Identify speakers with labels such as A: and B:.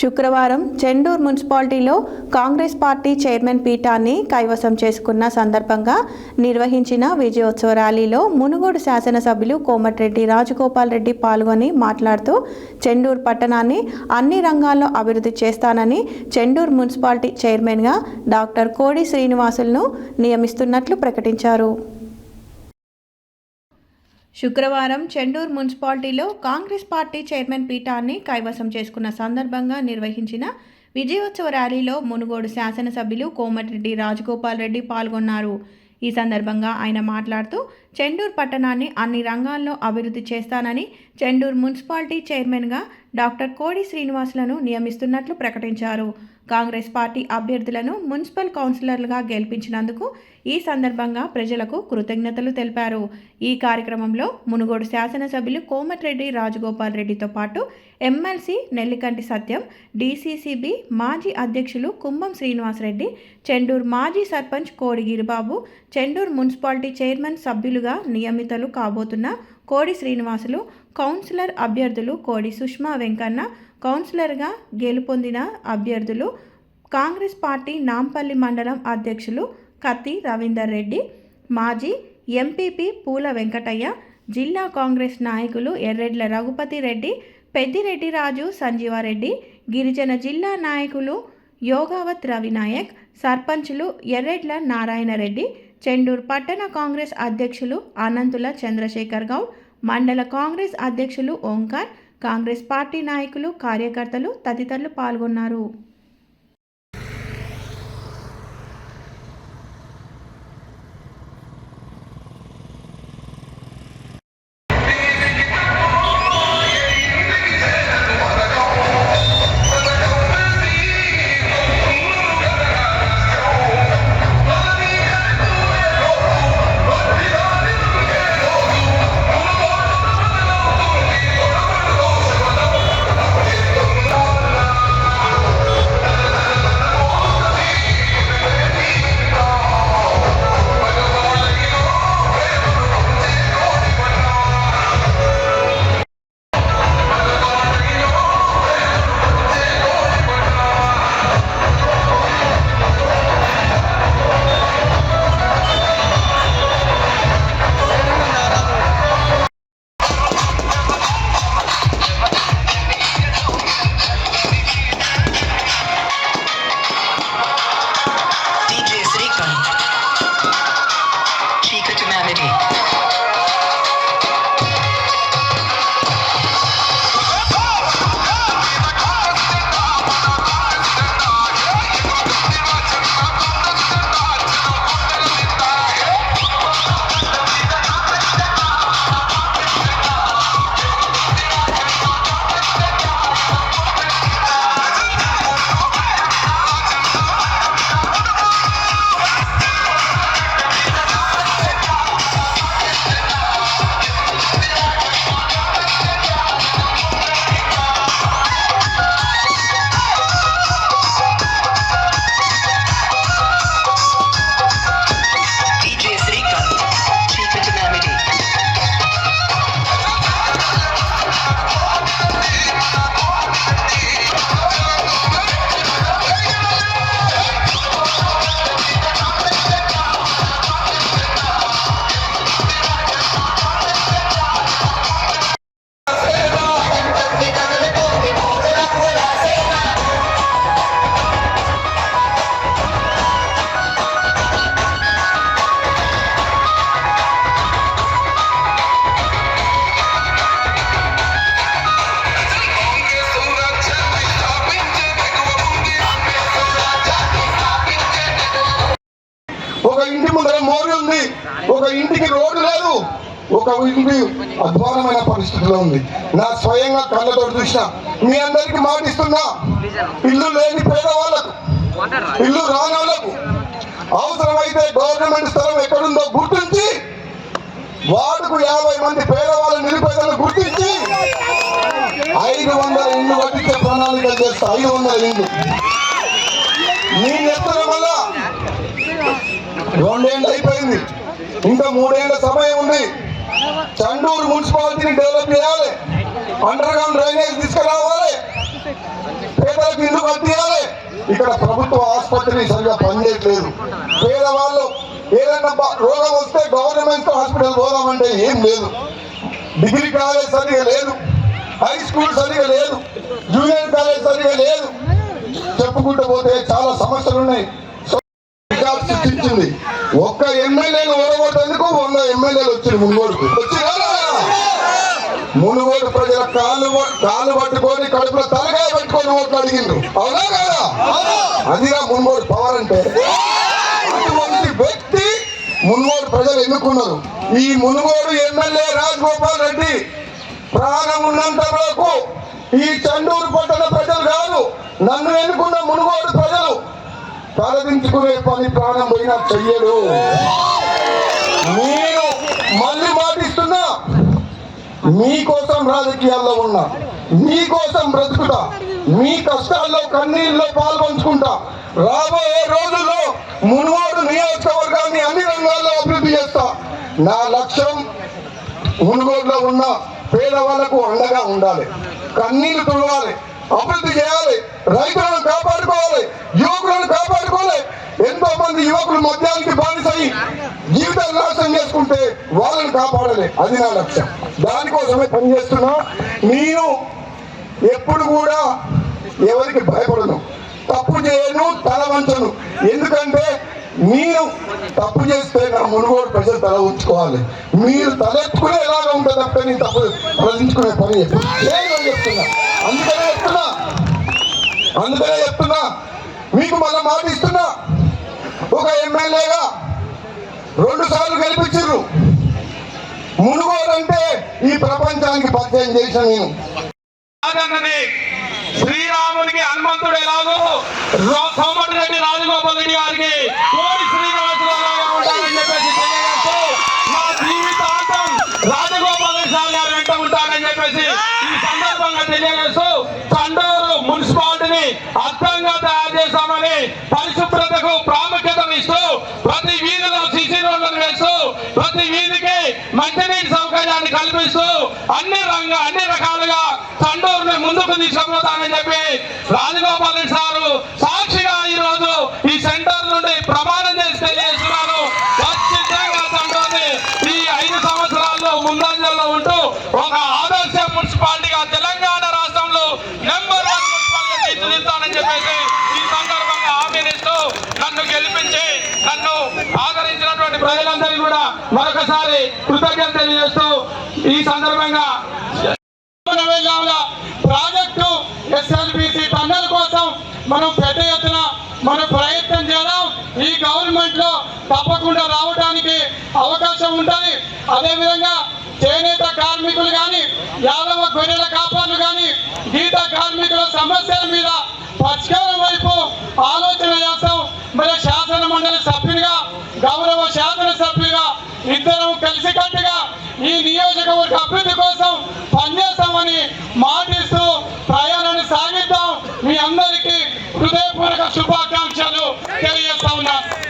A: శుక్రవారం చెండూర్ మున్సిపాలిటీలో Congress party chairman పీఠాన్ని కైవసం చేసుకున్న సందర్భంగా నిర్వహించిన విజయోత్సవ ర్యాలీలో మునుగోడు శాసనసభ్యులు కోమటిరెడ్డి రాజగోపాల్ రెడ్డి పాల్గొని మాట్లాడుతూ చెండూర్ పట్టణాన్ని అన్ని రంగాల్లో అభివృద్ధి చేస్తానని చెండూర్ మున్సిపాలిటీ చైర్మన్గా డాక్టర్ కోడి శ్రీనివాసులను నియమిస్తున్నట్లు ప్రకటించారు. శుక్రవారం చెండూరు మున్సిపాలిటీలో కాంగ్రెస్ పార్టీ చైర్మన్ పీఠాన్ని కైవసం చేసుకున్న సందర్భంగా నిర్వహించిన విజయోత్సవ ర్యాలీలో మునుగోడు శాసనసభ్యులు కోమటిరెడ్డి రాజగోపాల్ రెడ్డి పాల్గొన్నారు. ఈ సందర్భంగా ఆయన మాట్లాడుతూ చెండూరు పట్టణాన్ని అన్ని రంగాల్లో అభివృద్ధి చేస్తానని చెండూరు మున్సిపాలిటీ చైర్మన్గా డాక్టర్ కోడి శ్రీనివాసులను నియమిస్తున్నట్లు ప్రకటించారు. కాంగ్రెస్ పార్టీ అభ్యర్థులను మున్సిపల్ కౌన్సిలర్లుగా గెలిపించినందుకు ఈ సందర్భంగా ప్రజలకు కృతజ్ఞతలు తెలిపారు. ఈ కార్యక్రమంలో మునుగోడు శాసనసభ్యులు కోమటిరెడ్డి రాజగోపాల్ రెడ్డితో పాటు ఎమ్మెల్సీ నెల్లికంటి సత్యం డీసీసీబీ మాజీ అధ్యక్షులు కుంభం శ్రీనివాసరెడ్డి చెండూరు మాజీ సర్పంచ్ కోడి గిరిబాబు చెండూరు మున్సిపాలిటీ చైర్మన్ సభ్యులుగా నియమితులు కాబోతున్న కోడి శ్రీనివాసులు కౌన్సిలర్ అభ్యర్థులు కోడి సుష్మా వెంకన్న కౌన్సిలర్గా గెలుపొందిన అభ్యర్థులు కాంగ్రెస్ పార్టీ నాంపల్లి మండలం అధ్యక్షులు కత్తి రవీందర్ రెడ్డి మాజీ ఎంపీపీ పూల వెంకటయ్య జిల్లా కాంగ్రెస్ నాయకులు ఎర్రెడ్ల రఘుపతి రెడ్డి పెద్దిరెడ్డి రాజు సంజీవారెడ్డి గిరిజన జిల్లా నాయకులు యోగావత్ రవినాయక్ సర్పంచులు ఎర్రెడ్ల నారాయణరెడ్డి చెండూరు పట్టణ కాంగ్రెస్ అధ్యక్షులు అనంతుల చంద్రశేఖర్ గౌడ్ మండల కాంగ్రెస్ అధ్యక్షులు ఓంకార్ కాంగ్రెస్ పార్టీ నాయకులు కార్యకర్తలు తదితరులు పాల్గొన్నారు.
B: ఒక ఇంటి ముందర మోరి ఉంది. ఒక ఇంటికి రోడ్డు లేదు. ఒక ఇంటి అధ్వానమైన పరిస్థితిలో ఉంది. నా స్వయంగా కళ్ళతో చూసిన మీ అందరికి మాటిస్తున్నా ఇల్లు లేని పేదవాళ్ళకు ఇల్లు రాని వాళ్ళకు అవసరమైతే గవర్నమెంట్ స్థలం ఎక్కడుందో గుర్తించి వార్డుకు యాభై మంది పేదవాళ్ళ నిరుపేదలు గుర్తించి ఐదు వందల ఇండ్లు కట్టించే ప్రణాళిక చేస్తా ఐదు వందల ఇండ్లు. మీ ఎత్తన రెండేళ్ళు అయిపోయింది. ఇంకా మూడేళ్ళ సమయం ఉంది. చండూరు మున్సిపాలిటీని డెవలప్ చేయాలి. అండర్ గ్రౌండ్ డ్రైనేజ్ తీసుకురావాలి. పేదల ఇక్కడ ప్రభుత్వ ఆసుపత్రి సరిగా పనిచేయట్లేదు. పేదవాళ్ళు ఏదైనా రోగం వస్తే గవర్నమెంట్ హాస్పిటల్ పోదామంటే ఏం లేదు. డిగ్రీ కాలేజ్ సరిగా లేదు. హై స్కూల్ సరిగా లేదు. జూనియర్ కాలేజ్ సరిగా లేదు. చెప్పుకుంటూ పోతే చాలా సమస్యలు ఉన్నాయి వచ్చింది. ఒక్క ఎమ్మెల్యేలు ఓడగొట్టేందుకు వంద ఎమ్మెల్యేలు వచ్చింది మునుగోడుకు వచ్చి మునుగోడు ప్రజల కాలు కాలు పట్టుకొని కడుపులో తలకాయ పట్టుకొని ఓట్లు అడిగిండ్రు. అవునా కదా? అదిగా మునుగోడు పవర్ అంటే. అటువంటి వ్యక్తి మునుగోడు ప్రజలు ఎన్నుకున్నారు. ఈ మునుగోడు ఎమ్మెల్యే రాజగోపాల్ రెడ్డి ప్రాణం ఉన్నంత వరకు ఈ చండూరు పట్టణ ప్రజలు కాదు నన్ను ఎన్నుకున్న మునుగోడు ప్రజలు తలదించుకునే పని ప్రాణం పోయినా చెయ్యడు. నేను మళ్ళీ మాటిస్తున్నా. మీకోసం రాజకీయాల్లో ఉన్నా. మీకోసం బ్రతుకుతా. మీ కష్టాల్లో కన్నీళ్ళలో పాల్పంచుకుంటా. రాబోయే రోజుల్లో మునుగోడు నియోజకవర్గాన్ని అన్ని రంగాల్లో అభివృద్ధి చేస్తా. నా లక్ష్యం మునుగోడులో ఉన్న పేదవాళ్ళకు అండగా ఉండాలి. కన్నీళ్ళు తుడవాలి. అభివృద్ధి చేయాలి. రైతులను కాపాడుకోవాలి. యువకులను కాపాడుకోవాలి. ఎంతో మంది యువకులు మద్యానికి బానిసై జీవితాలు నాశనం చేసుకుంటే వాళ్ళని కాపాడాలి. అది నా లక్ష్యం. దానికోసమే పనిచేస్తున్నా. నేను ఎప్పుడు కూడా ఎవరికి భయపడను. తప్పు చేయను తల వంచను. ఎందుకంటే మీరు తప్పు చేస్తే నా మునుగోడు ప్రజలు తల ఉంచుకోవాలి మీరు తలెత్తుకునే ఎలాగా ఉంటుంది తప్ప నేను తప్పు ప్రశ్నించుకునే పని ఎప్పుడు అని చెప్తున్నా. అందుకనే చెప్తున్నా. అందుకనే చెప్తున్నా. మీకు మళ్ళీ మాట ఇస్తున్నా. ఒక ఎమ్మెల్యేగా రెండు సార్లు గెలిపించారు. మునుగోడు ఈ ప్రపంచానికి పరిచయం చేసిన నేను.
C: రాజన్నని శ్రీరామునికి హనుమంతుడు ఎలాగో సోమటి రెడ్డి రాజగోపాల్ రెడ్డి గారికి తెలియజేస్తూ తండూరు మున్సిపాలిటీని అర్థంగా తయారు చేశామని పరిశుభ్రతకు ప్రాముఖ్యత ఇస్తూ ప్రతి వీధిలో సిసి రోడ్లను వేస్తూ ప్రతి వీధికి మంచినీటి సౌకర్యాన్ని కల్పిస్తూ అన్ని రంగ అన్ని రకాలుగా తండూరుని ముందుకు తీసుకుపోతానని చెప్పి రాజగోపాల్ ఆదరించినటువంటి ప్రజలందరికీ కూడా మరొకసారి కృతజ్ఞత తెలియజేస్తూ ఈ సందర్భంగా ప్రాజెక్టు ఎస్ఎల్బిసి టన్నెల్ కోసం మనం పెద్ద ఎత్తున మనం ప్రయత్నం చేద్దాం. ఈ గవర్నమెంట్లో తప్పకుండా రావడానికి అవకాశం ఉంటుంది. అదేవిధంగా చేనేత కార్మికులు కానీ యాదవ గొర్రెల కాపాలు కానీ గీత కార్మికుల సమస్యల మీద పరిష్కారం వైపు ఆలోచన చేస్తాం. మరి శాసన మండలి సభ్యునిగా గౌరవ కలిసికట్టుగా ఈ నియోజకవర్గ అభివృద్ధి కోసం పనిచేస్తామని మాటిస్తూ ప్రయాణాన్ని సాగిద్దాం. మీ అందరికీ హృదయపూర్వక శుభాకాంక్షలు తెలియజేస్తా ఉన్నాను